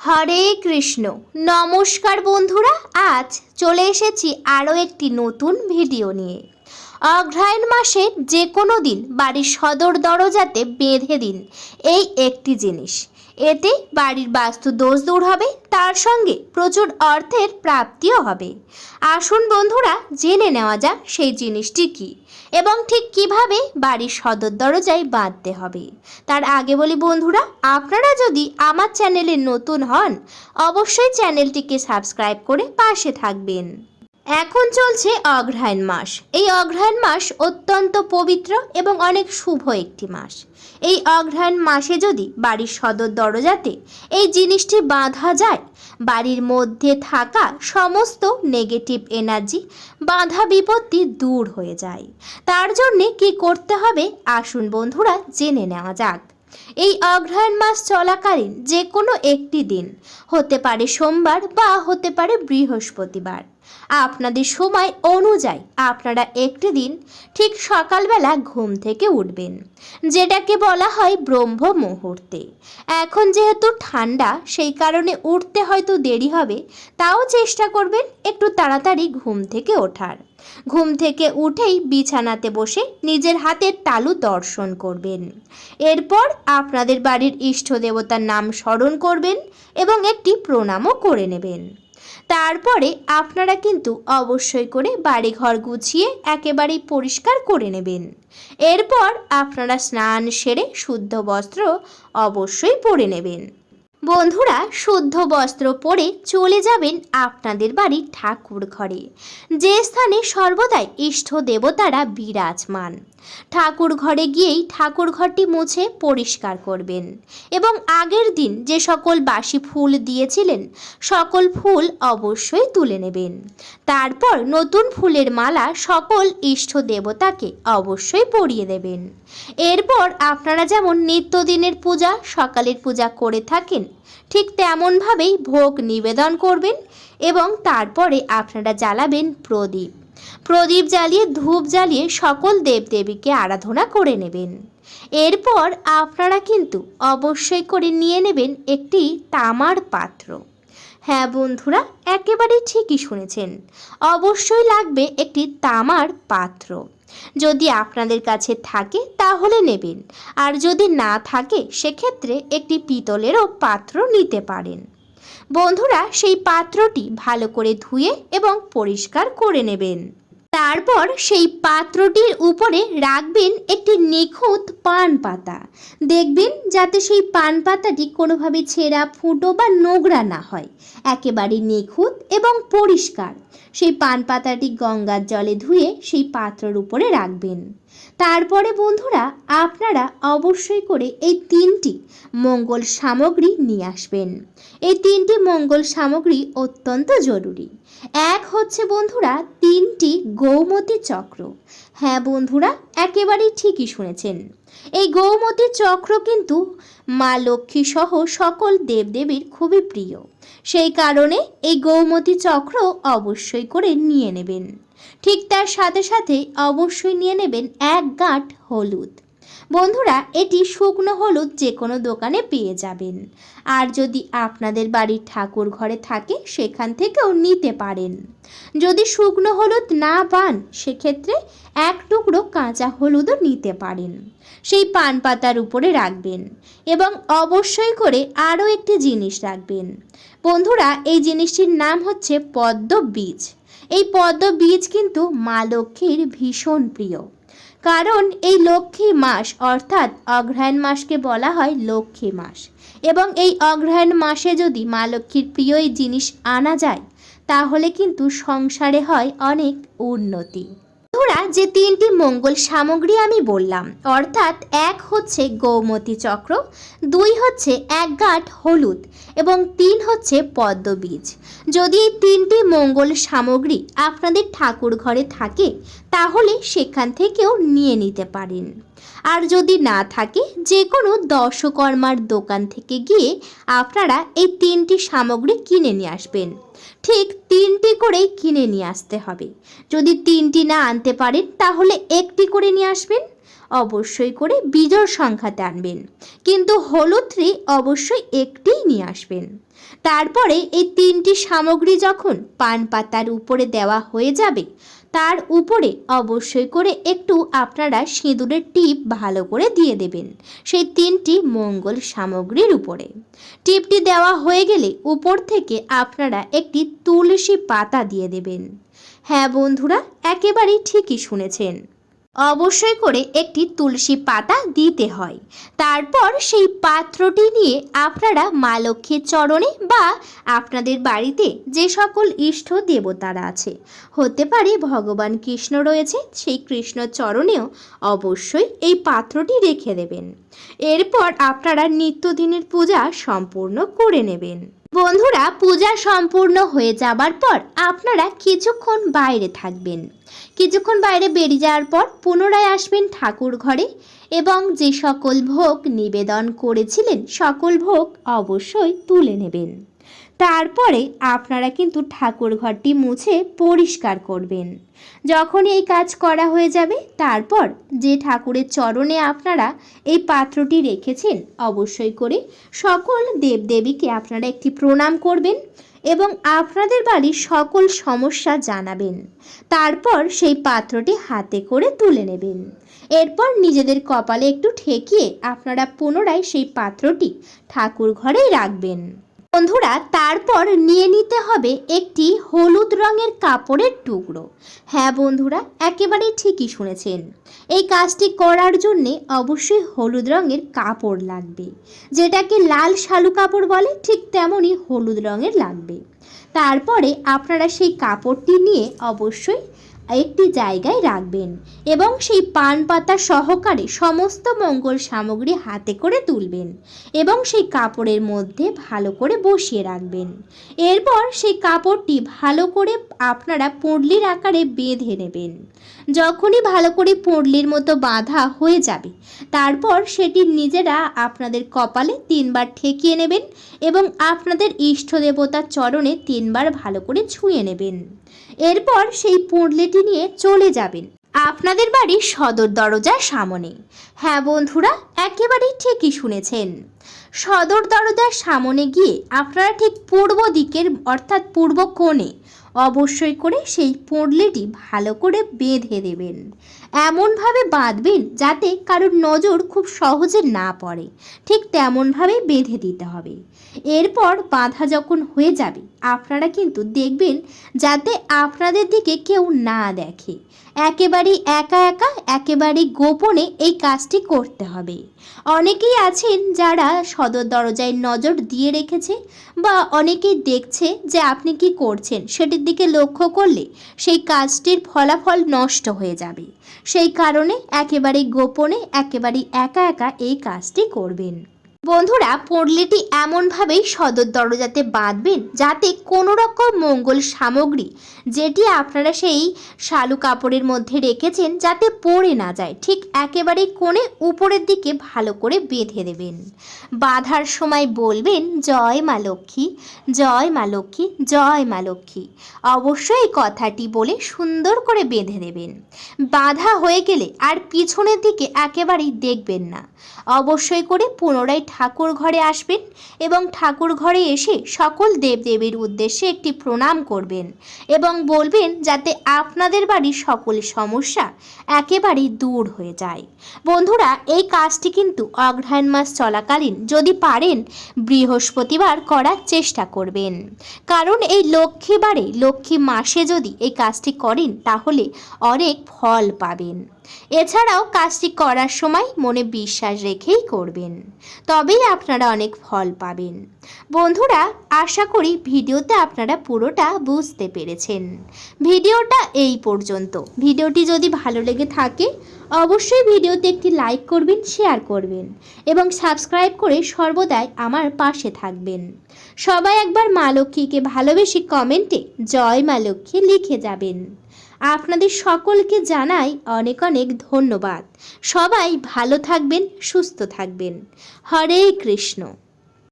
হরে কৃষ্ণ। নমস্কার বন্ধুরা, আজ চলে এসেছি আরও একটি নতুন ভিডিও নিয়ে। অগ্রহায়ণ মাসে যে কোনো দিন বাড়ির সদর দরজাতে বেঁধে দিন এই একটি জিনিস। এতে বাড়ির বাস্তু দোষ দূর হবে, তার সঙ্গে প্রচুর অর্থের প্রাপ্তিও হবে। আসুন বন্ধুরা, জেনে নেওয়া যাক সেই জিনিসটি কী এবং ঠিক কীভাবে বাড়ির সদর দরজায় বাঁধতে হবে। তার আগে বলি বন্ধুরা, আপনারা যদি আমার চ্যানেলে নতুন হন, অবশ্যই চ্যানেলটিকে সাবস্ক্রাইব করে পাশে থাকবেন। এখন চলছে অগ্রহায়ণ মাস। এই অগ্রহায়ণ মাস অত্যন্ত পবিত্র এবং অনেক শুভ একটি মাস। এই অগ্রহায়ণ মাসে যদি বাড়ির সদর দরজাতে এই জিনিসটি বাঁধা যায়, বাড়ির মধ্যে থাকা সমস্ত নেগেটিভ এনার্জি বাধা বিপত্তি দূর হয়ে যায়। তার জন্যে কি করতে হবে আসুন বন্ধুরা জেনে নেওয়া যাক। এই অগ্রহায়ণ মাস চলাকালীন যে কোনো একটি দিন, হতে পারে সোমবার বা হতে পারে বৃহস্পতিবার। আপনাদের সময় অনুযায়ী আপনারা একটি দিন ঠিক সকালবেলা ঘুম থেকে উঠবেন, যেটাকে বলা হয় ব্রহ্ম মুহূর্তে। এখন যেহেতু ঠান্ডা, সেই কারণে উঠতে হয়তো দেরি হবে, তাও চেষ্টা করবেন একটু তাড়াতাড়ি ঘুম থেকে ওঠার। ঘুম থেকে উঠেই বিছানাতে বসে নিজের হাতের তালু দর্শন করবেন। এরপর আপনাদের বাড়ির ইষ্ট দেবতার নাম স্মরণ করবেন এবং একটি প্রণামও করে নেবেন। তারপরে আপনারা কিন্তু অবশ্যই করে বাড়ি ঘর গুছিয়ে একেবারেই পরিষ্কার করে নেবেন। এরপর আপনারা স্নান সেরে শুদ্ধ বস্ত্র অবশ্যই পরে নেবেন। বন্ধুরা, শুদ্ধ বস্ত্র পরে চলে যাবেন আপনাদের বাড়ির ঠাকুর ঘরে। যে স্থানে সর্বদাই ইষ্ট দেবতারা বিরাজমান, ঠাকুর ঘরে গিয়েই ঠাকুর ঘরটি মুছে পরিষ্কার করবেন। এবং আগের দিন যে সকল বাসি ফুল দিয়েছিলেন, সকল ফুল অবশ্যই তুলে নেবেন। তারপর নতুন ফুলের মালা সকল ইষ্ট দেবতাকে অবশ্যই পরিয়ে দেবেন। এরপর আপনারা যেমন নিত্যদিনের পূজা, সকালের পূজা করে থাকেন ঠিক তেমনভাবেই ভোগ নিবেদন করবেন এবং তারপরে আপনারা জ্বালাবেন প্রদীপ। প্রদীপ জ্বালিয়ে, ধূপ জ্বালিয়ে সকল দেবদেবীকে আরাধনা করে নেবেন। এরপর আপনারা কিন্তু অবশ্যই করে নিয়ে নেবেন একটি তামার পাত্র। হ্যাঁ বন্ধুরা, একেবারেই ঠিকই শুনেছেন। অবশ্যই লাগবে একটি তামার পাত্র। যদি আপনাদের কাছে থাকে, তাহলে নেবেন। আর যদি না থাকে, সেক্ষেত্রে একটি পিতলেরও পাত্র নিতে পারেন। বন্ধুরা, সেই পাত্রটি ভালো করে ধুয়ে এবং পরিষ্কার করে নেবেন। তারপর সেই পাত্রটির উপরে রাখবেন একটি নিখুঁত পান পাতা। দেখবেন যাতে সেই পান পাতাটি কোনোভাবে ছেঁড়া, ফুটো বা নোংরা না হয়। একেবারে নিখুঁত এবং পরিষ্কার। সেই পান পাতাটি গঙ্গার জলে ধুয়ে সেই পাত্রর উপরে রাখবেন। তারপরে বন্ধুরা, আপনারা অবশ্যই করে এই তিনটি মঙ্গল সামগ্রী নিয়ে আসবেন। এই তিনটি মঙ্গল সামগ্রী অত্যন্ত জরুরি। এক হচ্ছে বন্ধুরা তিনটি গৌমতী চক্র। হ্যাঁ বন্ধুরা, একেবারেই ঠিকই শুনেছেন। এই গৌমতী চক্র কিন্তু মা লক্ষ্মী সহ সকল দেবদেবীর খুবই প্রিয়। সেই কারণে এই গৌমতী চক্র অবশ্যই করে নিয়ে নেবেন। ঠিক তার সাথে সাথে অবশ্যই নিয়ে নেবেন এক গাঁট হলুদ। বন্ধুরা, এটি শুকনো হলুদ যে কোনো দোকানে পেয়ে যাবেন। আর যদি আপনাদের বাড়ির ঠাকুর ঘরে থাকে, সেখান থেকেও নিতে পারেন। যদি শুকনো হলুদ না পান, সেক্ষেত্রে এক টুকরো কাঁচা হলুদও নিতে পারেন। সেই পান পাতার উপরে রাখবেন এবং অবশ্যই করে আরও একটি জিনিস রাখবেন। বন্ধুরা, এই জিনিসটির নাম হচ্ছে পদ্ম বীজ। এই পদ্ম বীজ কিন্তু মা লক্ষ্মীর ভীষণ প্রিয়। কারণ এই লক্ষ্মী মাস, অর্থাৎ অগ্রহায়ণ মাসকে বলা হয় লক্ষ্মী মাস। এবং এই অগ্রহায়ণ মাসে যদি মা লক্ষ্মীর প্রিয়ই জিনিস আনা যায়, তাহলে কিন্তু সংসারে হয় অনেক উন্নতি। যে তিনটি মঙ্গল সামগ্রী আমি বললাম, অর্থাৎ এক হচ্ছে গৌমতী চক্র, দুই হচ্ছে এক গাঁট হলুদ এবং তিন হচ্ছে পদ্মবীজ যদি এই তিনটি মঙ্গল সামগ্রী আপনাদের ঠাকুর ঘরে থাকে, তাহলে সেখান থেকেও নিয়ে নিতে পারেন। আর যদি না থাকে যে কোনো দশকর্মার দোকান থেকে গিয়ে আপনারা এই তিনটি সামগ্রী কিনে নিয়ে আসবেন। ঠিক তিনটি করেই কিনে নিয়ে আসতে হবে। যদি তিনটি না আনতে পারেন, তাহলে একটি করে নিয়ে আসবেন। অবশ্যই করে বিজোড় সংখ্যাতে আনবেন। কিন্তু হলুদটি অবশ্যই একটিই নিয়ে আসবেন। তারপরে এই তিনটি সামগ্রী যখন পান পাতার উপরে দেওয়া হয়ে যাবে তার উপরে অবশ্যই করে একটু আপনারা সিঁদুরের টিপ ভালো করে দিয়ে দেবেন। সেই তিনটি মঙ্গল সামগ্রীর উপরে। টিপটি দেওয়া হয়ে গেলে উপর থেকে আপনারা একটি তুলসী পাতা দিয়ে দেবেন। হ্যাঁ বন্ধুরা, একেবারেই ঠিকই শুনেছেন। অবশ্যই করে একটি তুলসী পাতা দিতে হয়। তারপর সেই পাত্রটি নিয়ে আপনারা মা লক্ষ্মীর চরণে বা আপনাদের বাড়িতে যে সকল ইষ্ট দেবতারা আছে, হতে পারে ভগবান কৃষ্ণ রয়েছে, সেই কৃষ্ণ চরণেও অবশ্যই এই পাত্রটি রেখে দেবেন। এরপর আপনারা নিত্যদিনের পূজা সম্পূর্ণ করে নেবেন। বন্ধুরা, পূজা সম্পূর্ণ হয়ে যাবার পর আপনারা কিছুক্ষণ বাইরে থাকবেন। কিছুক্ষণ বাইরে বেরিয়ে যাওয়ার পর পুনরায় আসবেন ঠাকুর ঘরে এবং যে সকল ভোগ নিবেদন করেছিলেন, সকল ভোগ অবশ্যই তুলে নেবেন। তারপরে আপনারা কিন্তু ঠাকুর ঘরটি মুছে পরিষ্কার করবেন। যখন এই কাজ করা হয়ে যাবে, তারপর যে ঠাকুরের চরণে আপনারা এই পাত্রটি রেখেছেন, অবশ্যই করে সকল দেবদেবীকে আপনারা একটি প্রণাম করবেন এবং আপনাদের বাড়ির সকল সমস্যা জানাবেন। তারপর সেই পাত্রটি হাতে করে তুলে নেবেন। এরপর নিজেদের কপালে একটু ঠেকিয়ে আপনারা পুনরায় সেই পাত্রটি ঠাকুর ঘরেই রাখবেন। বন্ধুরা, তারপর নিয়ে নিতে হবে একটি হলুদ রঙের কাপড়ের টুকরো। হ্যাঁ বন্ধুরা, একেবারেই ঠিকই শুনেছেন। এই কাজটি করার জন্যে অবশ্যই হলুদ রঙের কাপড় লাগবে। যেটাকে লাল শালু কাপড় বলে, ঠিক তেমনই হলুদ রঙের লাগবে। তারপরে আপনারা সেই কাপড়টি নিয়ে অবশ্যই একটি জায়গায় রাখবেন এবং সেই পান পাতা সহকারে সমস্ত মঙ্গল সামগ্রী হাতে করে তুলবেন এবং সেই কাপড়ের মধ্যে ভালো করে বসিয়ে রাখবেন। এরপর সেই কাপড়টি ভালো করে আপনারা পুঁটলির আকারে বেঁধে নেবেন। যখনই ভালো করে পুঁটলির মতো বাঁধা হয়ে যাবে, তারপর সেটি নিজেরা আপনাদের কপালে তিনবার ঠেকিয়ে নেবেন এবং আপনাদের ইষ্ট দেবতার চরণে তিনবার ভালো করে ছুঁয়ে নেবেন। এরপর সেই পুঁটলিটি নিয়ে চলে যাবেন। আপনাদের বাড়ির সদর দরজার সামনে। হ্যাঁ বন্ধুরা, একেবারেই ঠিকই শুনেছেন। সদর দরজার সামনে গিয়ে আপনারা ঠিক পূর্ব দিকের, অর্থাৎ পূর্ব কোণে অবশ্যই করে সেই পুঁটলিটি ভালো করে বেঁধে দেবেন। এমনভাবে বাঁধবেন যাতে কারোর নজর খুব সহজে না পড়ে। ঠিক তেমনভাবে বেঁধে দিতে হবে। এরপর বাঁধা যখন হয়ে যাবে, আপনারা কিন্তু দেখবেন যাতে আপনাদের দিকে কেউ না দেখে। একেবারেই একা একা, একেবারেই গোপনে এই কাজটি করতে হবে। অনেকেই আছেন যারা সদর দরজায় নজর দিয়ে রেখেছে বা অনেকেই দেখছে যে আপনি কি করছেন, সেটির দিকে লক্ষ্য করলে সেই কাজটির ফলাফল নষ্ট হয়ে যাবে। সেই কারণে একেবারে গোপনে একেবারে একা একা এই কাজটি করবেন। বন্ধুরা, পড়লিটি এমনভাবেই সদর দরজাতে বাঁধবেন যাতে কোনো রকম মঙ্গল সামগ্রী যেটি আপনারা সেই শালু কাপড়ের মধ্যে রেখেছেন যাতে পড়ে না যায়, ঠিক একেবারে কোণে উপরের দিকে ভালো করে বেঁধে দেবেন। বাঁধার সময় বলবেন, জয় মা লক্ষ্মী, জয় মা লক্ষ্মী, জয় মা লক্ষ্মী। অবশ্যই কথাটি বলে সুন্দর করে বেঁধে দেবেন। বাঁধা হয়ে গেলে আর পিছনের দিকে একেবারেই দেখবেন না। অবশ্যই করে পুনরায় ঠাকুর ঘরে আসবেন এবং ঠাকুর ঘরে এসে সকল দেবদেবীর উদ্দেশ্যে একটি প্রণাম করবেন এবং বলবেন যাতে আপনাদের বাড়ির সকল সমস্যা একেবারেই দূর হয়ে যায়। বন্ধুরা, এই কাজটি কিন্তু অগ্রহায়ণ মাস চলাকালীন যদি পারেন বৃহস্পতিবার করার চেষ্টা করবেন। কারণ এই লক্ষ্মীবারে লক্ষ্মী মাসে যদি এই কাজটি করেন তাহলে অনেক ফল পাবেন। এছাড়াও কাজটি করার সময় মনে বিশ্বাস রেখেই করবেন। তবেই আপনারা অনেক ফল পাবেন। বন্ধুরা, আশা করি ভিডিওতে আপনারা পুরোটা বুঝতে পেরেছেন। ভিডিওটা এই পর্যন্ত। ভিডিওটি যদি ভালো লেগে থাকে, অবশ্যই ভিডিওতে একটি লাইক করবেন, শেয়ার করবেন এবং সাবস্ক্রাইব করে সর্বদাই আমার পাশে থাকবেন। সবাই একবার মা লক্ষ্মীকে ভালোবেসে কমেন্টে জয় মা লক্ষ্মী লিখে যাবেন। আপনাদের সকলকে জানাই অনেক অনেক ধন্যবাদ। সবাই ভালো থাকবেন সুস্থ থাকবেন। হরে কৃষ্ণ।